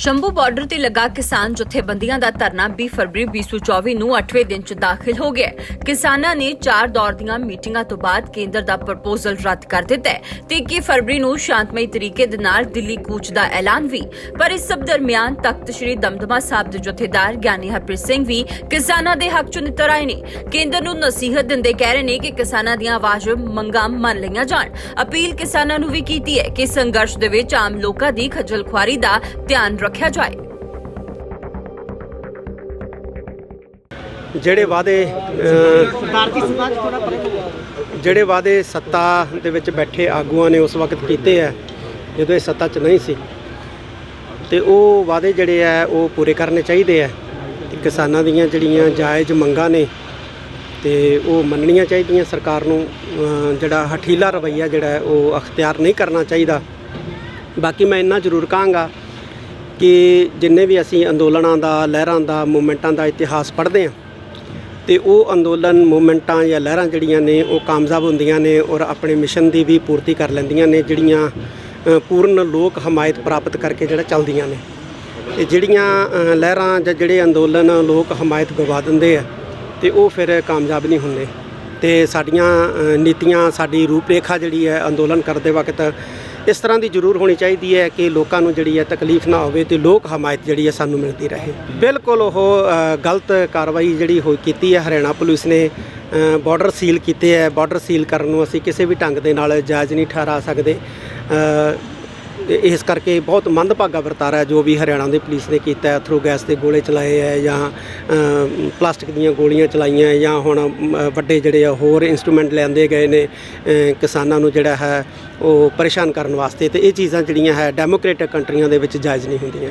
Shambhu border ਤੇ ਲੱਗਾ ਕਿਸਾਨ ਜਥੇਬੰਦੀਆਂ ਦਾ ਧਰਨਾ 20 ਫਰਵਰੀ 2024 ਨੂੰ 8ਵੇਂ ਦਿਨ 'ਚ ਦਾਖਲ ਹੋ ਗਿਆ। ਕਿਸਾਨਾਂ ਨੇ ਚਾਰ ਦੌਰ ਦੀਆਂ ਮੀਟਿੰਗਾਂ ਤੋਂ ਬਾਅਦ ਕੇਂਦਰ ਦਾ ਪ੍ਰਪੋਜ਼ਲ ਰੱਦ ਕਰ ਦਿੱਤਾ ਹੈ ਤੇ 21 ਫਰਵਰੀ ਨੂੰ ਸ਼ਾਂਤਮਈ ਤਰੀਕੇ ਦੇ ਨਾਲ ਦਿੱਲੀ ਕੂਚ ਦਾ ਐਲਾਨ ਵੀ। ਪਰ ਇਸ ਸਭ ਦਰਮਿਆਨ ਤਖਤ ਸ੍ਰੀ ਦਮਦਮਾ ਸਾਹਿਬ ਦੇ ਜਥੇਦਾਰ ਗਿਆਨੀ ਹਰਪ੍ਰੀਤ ਸਿੰਘ ਵੀ ਕਿਸਾਨਾਂ ਦੇ ਹੱਕ 'ਚ ਨਿੱਤਰ ਆਏ ਨੇ। ਕੇਂਦਰ ਨੂੰ ਨਸੀਹਤ ਦਿੰਦੇ ਕਹਿ ਰਹੇ ਨੇ ਕਿ ਕਿਸਾਨਾਂ ਦੀਆਂ ਆਵਾਜ਼ ਮੰਗਾਂ ਮੰਨ ਲਈਆਂ ਜਾਣ। ਅਪੀਲ ਕਿਸਾਨਾਂ ਨੂੰ ਵੀ ਕੀਤੀ ਹੈ ਕਿ ਸੰਘਰਸ਼ ਦੇ ਵਿੱਚ ਆਮ ਲੋਕਾਂ ਦੀ ਖੱਜਲ ਖੁਆਰੀ ਦਾ ਧਿਆਨ ਰੱਖਿਆ ਜਾਏ। ਜਿਹੜੇ ਵਾਅਦੇ ਜਿਹੜੇ ਵਾਅਦੇ ਸੱਤਾ ਦੇ ਵਿੱਚ ਬੈਠੇ ਆਗੂਆਂ ਨੇ ਉਸ ਵਕਤ ਕੀਤੇ ਆ ਜਦੋਂ ਇਹ ਸੱਤਾ 'ਚ ਨਹੀਂ ਸੀ ਤੇ ਉਹ ਵਾਅਦੇ ਜਿਹੜੇ ਆ ਉਹ ਪੂਰੇ ਕਰਨੇ ਚਾਹੀਦੇ ਆ। ਕਿਸਾਨਾਂ ਦੀਆਂ ਜਿਹੜੀਆਂ ਜਾਇਜ਼ ਮੰਗਾਂ ਨੇ ਤੇ ਉਹ ਮੰਨਣੀਆਂ ਚਾਹੀਦੀਆਂ ਸਰਕਾਰ ਨੂੰ ਜਿਹੜਾ ਹਠੀਲਾ ਰਵੱਈਆ ਜਿਹੜਾ ਹੈ ਉਹ ਅਖਤਿਆਰ ਨਹੀਂ ਕਰਨਾ ਚਾਹੀਦਾ। ਬਾਕੀ ਮੈਂ ਇੰਨਾ ਜ਼ਰੂਰ ਕਹਾਂਗਾ ਕਿ ਜਿੰਨੇ ਵੀ ਅਸੀਂ ਅੰਦੋਲਨਾਂ ਦਾ, ਲਹਿਰਾਂ ਦਾ, ਮੂਵਮੈਂਟਾਂ ਦਾ ਇਤਿਹਾਸ ਪੜ੍ਹਦੇ ਹਾਂ, ਤੇ ਉਹ ਅੰਦੋਲਨ, ਮੂਵਮੈਂਟਾਂ ਜਾਂ ਲਹਿਰਾਂ ਜਿਹੜੀਆਂ ਨੇ, ਉਹ ਕਾਮਯਾਬ ਹੁੰਦੀਆਂ ਨੇ ਔਰ ਆਪਣੇ ਮਿਸ਼ਨ ਦੀ ਵੀ ਪੂਰਤੀ ਕਰ ਲੈਂਦੀਆਂ ਨੇ, ਜਿਹੜੀਆਂ ਪੂਰਨ ਲੋਕ ਹਮਾਇਤ ਪ੍ਰਾਪਤ ਕਰਕੇ ਜਿਹੜਾ ਚੱਲਦੀਆਂ ਨੇ। ਤੇ ਜਿਹੜੀਆਂ ਲਹਿਰਾਂ ਜਾਂ ਜਿਹੜੇ ਅੰਦੋਲਨ ਲੋਕ ਹਮਾਇਤ ਗਵਾ ਦਿੰਦੇ ਆ, ਤੇ ਉਹ ਫਿਰ ਕਾਮਯਾਬ ਨਹੀਂ ਹੁੰਦੇ। ਤੇ ਸਾਡੀਆਂ ਨੀਤੀਆਂ, ਸਾਡੀ ਰੂਪਰੇਖਾ ਜਿਹੜੀ ਹੈ ਅੰਦੋਲਨ ਕਰਦੇ ਵਕਤ ਇਸ ਤਰ੍ਹਾਂ ਦੀ ਜ਼ਰੂਰ ਹੋਣੀ ਚਾਹੀਦੀ ਹੈ ਕਿ ਲੋਕਾਂ ਨੂੰ ਜਿਹੜੀ ਹੈ ਤਕਲੀਫ ਨਾ ਹੋਵੇ ਤੇ ਲੋਕ ਹਮਾਇਤ ਜਿਹੜੀ ਹੈ ਸਾਨੂੰ ਮਿਲਦੀ ਰਹੇ। ਬਿਲਕੁਲ ਉਹ ਗਲਤ ਕਾਰਵਾਈ ਜਿਹੜੀ ਹੋਈ ਕੀਤੀ ਹੈ ਹਰਿਆਣਾ ਪੁਲਿਸ ਨੇ ਬਾਰਡਰ ਸੀਲ ਕੀਤੇ ਹੈ। ਬਾਰਡਰ ਸੀਲ ਕਰਨ ਨੂੰ ਅਸੀਂ ਕਿਸੇ ਵੀ ਢੰਗ ਦੇ ਨਾਲ ਜਾਇਜ਼ ਨਹੀਂ ਠਹਿਰਾ ਸਕਦੇ। ਅ, ਇਸ ਕਰਕੇ ਬਹੁਤ ਮੰਦਭਾਗਾ ਵਰਤਾਰਾ ਹੈ ਜੋ ਵੀ ਹਰਿਆਣਾ ਦੀ ਪੁਲਿਸ ਨੇ ਕੀਤਾ ਹੈ ਥਰੂ ਗੈਸ ਦੇ ਗੋਲੇ ਚਲਾਏ ਹੈ ਜਾਂ ਪਲਾਸਟਿਕ ਦੀਆਂ ਗੋਲੀਆਂ ਚਲਾਈਆਂ ਜਾਂ ਹੁਣ ਵੱਡੇ ਜਿਹੜੇ ਆ ਹੋਰ ਇਨਸਟਰੂਮੈਂਟ ਲੈਂਦੇ ਗਏ ਨੇ ਕਿਸਾਨਾਂ ਨੂੰ ਜਿਹੜਾ ਹੈ ਉਹ ਪਰੇਸ਼ਾਨ ਕਰਨ ਵਾਸਤੇ ਤੇ ਇਹ ਚੀਜ਼ਾਂ ਜਿਹੜੀਆਂ ਹੈ ਡੈਮੋਕ੍ਰੇਟਿਕ ਕੰਟਰੀਆਂ ਦੇ ਵਿੱਚ ਜਾਇਜ਼ ਨਹੀਂ ਹੁੰਦੀਆਂ।